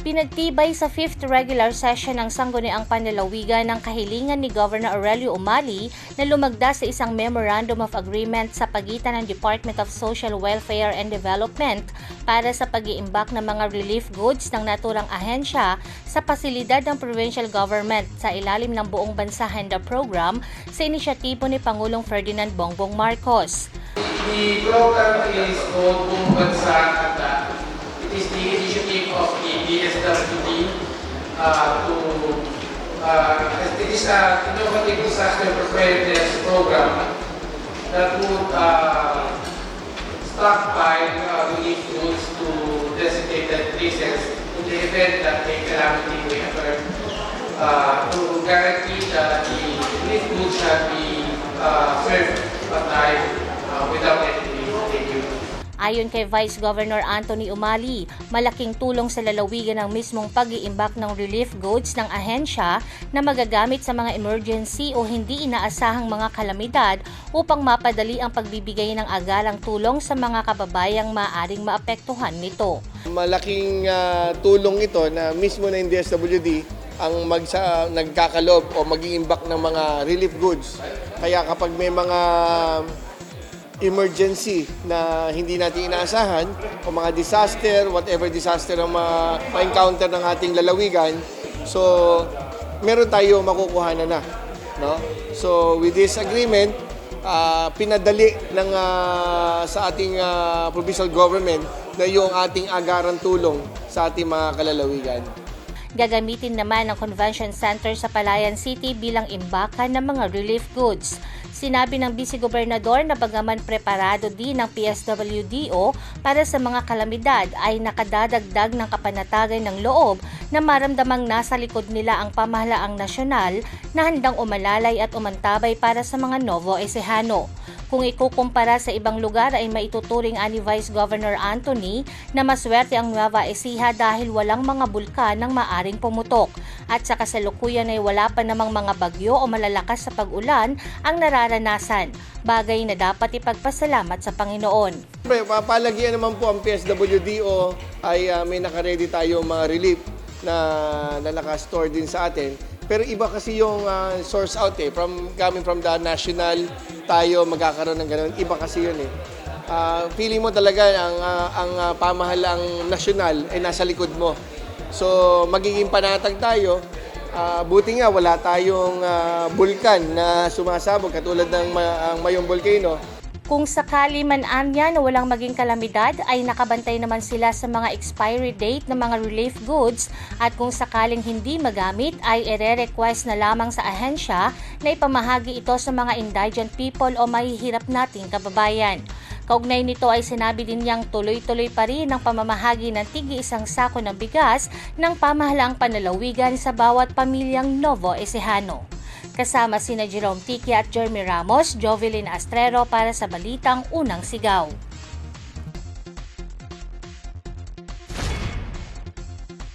Pinagtibay sa 5th regular session ng Sangguniang Panlalawigan ng kahilingan ni Governor Aurelio Umali na lumagda sa isang Memorandum of Agreement sa pagitan ng Department of Social Welfare and Development para sa pag-iimbak ng mga relief goods ng naturang ahensya sa pasilidad ng provincial government sa ilalim ng buong bansa HANDA program sa inisyatibo ni Pangulong Ferdinand Bongbong Marcos. The program is Buong Bansa Handa. It is the initiative of the DSWD uh, to, uh, it is an innovative disaster preparedness program that would uh, stockpile uh, relief goods to designated places in the event that a calamity may occur uh, to guarantee that the relief goods shall be uh, served on time uh, without. Ayon kay Vice Governor Anthony Umali, malaking tulong sa lalawigan ng mismong pag-iimbak ng relief goods ng ahensya na magagamit sa mga emergency o hindi inaasahang mga kalamidad upang mapadali ang pagbibigay ng agarang tulong sa mga kababayang maaring maapektuhan nito. Malaking ah, tulong ito na mismo na yung DSWD ang magsa, nagkakalob o mag-iimbak ng mga relief goods. Kaya kapag may mga emergency na hindi natin inaasahan o mga disaster, whatever disaster ang ma- ma-encounter ng ating lalawigan, so meron tayo makukuha na na. No? So with this agreement, ah, pinadali ng ah, sa ating ah, provincial government na yung ating agarang tulong sa ating mga kalalawigan. Gagamitin naman ang Convention Center sa Palayan City bilang imbakan ng mga relief goods. Sinabi ng Vice Gobernador na bagaman preparado din ng PSWDO para sa mga kalamidad ay nakadadagdag ng kapanatagan ng loob na maramdamang nasa likod nila ang pamahalaang nasyonal na handang umalalay at umantabay para sa mga Novo Ecijano. Kung ikukumpara sa ibang lugar ay maituturing ani Vice Governor Anthony na maswerte ang Nueva Ecija dahil walang mga bulkan ng maaring pumutok at sa kasalukuyan ay wala pa namang mga bagyo o malalakas sa pag-ulan ang nararanasan, bagay na dapat ipagpasalamat sa Panginoon. Siyempre, papalagian naman po ang PSWDO ay ah, may nakaredy tayo mga relief na, na nakastore din sa atin. Pero iba kasi yung ah, source out eh. From, coming from the national, tayo magkakaroon ng ganun. Iba kasi yun eh. Ah, feeling mo talaga ang, ah, ang ah, pamahalang nasyonal ay nasa likod mo. So, magiging panatag tayo. Ah, buti nga wala tayong ah, bulkan na sumasabog katulad ng ma- Mayong Volcano. Kung sakali man anya na walang maging kalamidad ay nakabantay naman sila sa mga expiry date ng mga relief goods at kung sakaling hindi magamit ay ire-request na lamang sa ahensya na ipamahagi ito sa mga indigent people o mahihirap nating kababayan. Kaugnay nito ay sinabi din niyang tuloy-tuloy pa rin ang pamamahagi ng tigi isang sako ng bigas ng pamahalaang panlalawigan sa bawat pamilyang Novo Ecijano. Kasama sina Jerome Tiki at Jeremy Ramos, Jovelyn Astrero para sa Balitang Unang Sigaw.